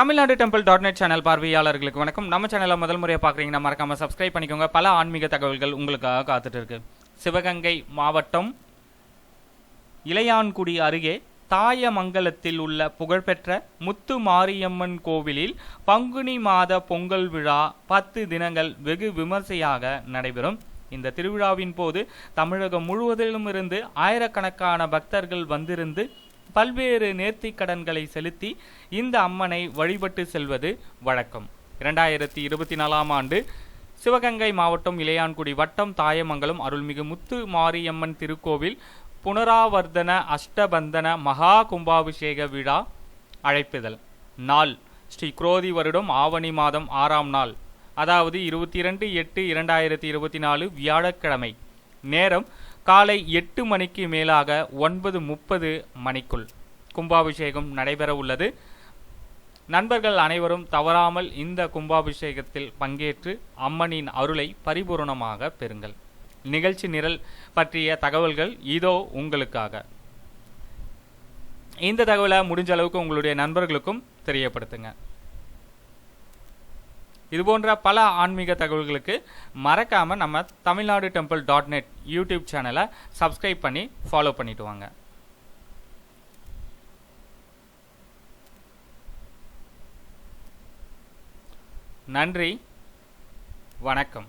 Tamil Nadu temple dot net channel பார்வையாளர்களுக்கு வணக்கம். நம்ம சேனலை முதல் முறையாக பார்க்குறீங்கன்னா மறக்காம சப்ஸ்கிரைப் பண்ணிக்கோங்க. பல ஆன்மீக தகவல்கள் உங்களுக்காக காத்துட்டு இருக்கு. சிவகங்கை மாவட்டம் இளையான்குடி அருகே தாயமங்கலத்தில் உள்ள புகழ்பெற்ற முத்து மாரியம்மன் கோவிலில் பங்குனி மாத பொங்கல் விழா பத்து தினங்கள் வெகு விமர்சையாக நடைபெறும். இந்த திருவிழாவின் போது தமிழகம் முழுவதிலும் இருந்து ஆயிரக்கணக்கான பக்தர்கள் வந்திருந்து பல்வேறு நேர்த்திக் கடன்களை செலுத்தி இந்த அம்மனை வழிபட்டு செல்வது வழக்கம். இரண்டாயிரத்தி இருபத்தி நாலாம் ஆண்டு சிவகங்கை மாவட்டம் இளையான்குடி வட்டம் தாயமங்கலம் அருள்மிகு முத்து மாரியம்மன் திருக்கோவில் புனராவர்த்தன அஷ்டபந்தன மகா கும்பாபிஷேக விழா அழைப்பிதழ். நாள். ஸ்ரீ குரோதி வருடம் ஆவணி மாதம் ஆறாம் நாள். அதாவது இருபத்தி இரண்டு எட்டு இரண்டாயிரத்தி இருபத்தி நாலு வியாழக்கிழமை. நேரம் காலை எட்டு மணிக்கு மேலாக ஒன்பது முப்பது மணிக்குள் கும்பாபிஷேகம் நடைபெற உள்ளது. நண்பர்கள் அனைவரும் தவறாமல் இந்த கும்பாபிஷேகத்தில் பங்கேற்று அம்மனின் அருளை பரிபூரணமாக பெறுங்கள். நிகழ்ச்சி நிரல் பற்றிய தகவல்கள் இதோ உங்களுக்காக. இந்த தகவலை முடிஞ்ச அளவுக்கு உங்களுடைய நண்பர்களுக்கும் தெரியப்படுத்துங்க. இது போன்ற பல ஆன்மீக தகவல்களுக்கு மறக்காமல் நம்ம Tamil Nadu temple dot net YouTube சேனலை சப்ஸ்கிரைப் பண்ணி ஃபாலோ பண்ணிட்டு வாங்க. நன்றி. வணக்கம்.